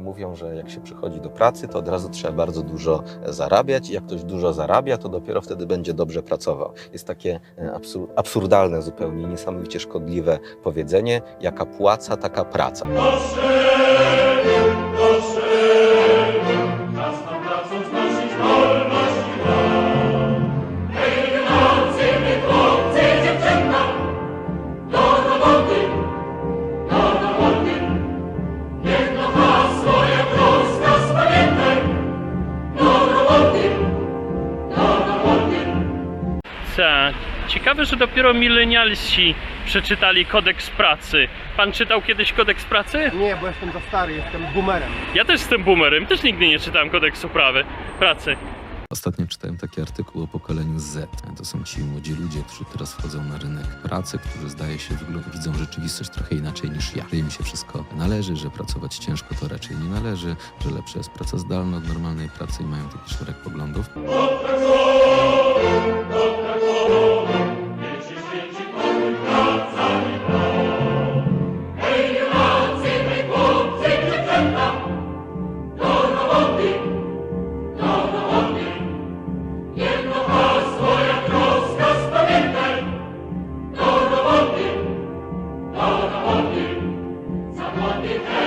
mówią, że jak się przychodzi do pracy, to od razu trzeba bardzo dużo e, zarabiać i jak ktoś dużo zarabia, to dopiero wtedy będzie dobrze pracował. Jest takie e, absur- absurdalne zupełnie, niesamowicie szkodliwe powiedzenie, jaka płaca, taka praca. Ciekawe, że dopiero milenialsi przeczytali kodeks pracy. Pan czytał kiedyś kodeks pracy? Nie, bo jestem za stary, jestem boomerem. Ja też jestem boomerem, też nigdy nie czytałem kodeksu prawy, pracy. Ostatnio czytałem taki artykuł o pokoleniu Z. To są ci młodzi ludzie, którzy teraz wchodzą na rynek pracy, którzy zdaje się widzą rzeczywistość trochę inaczej niż ja. Że im się wszystko należy, że pracować ciężko to raczej nie należy, że lepsza jest praca zdalna od normalnej pracy i mają taki szereg poglądów. Monday.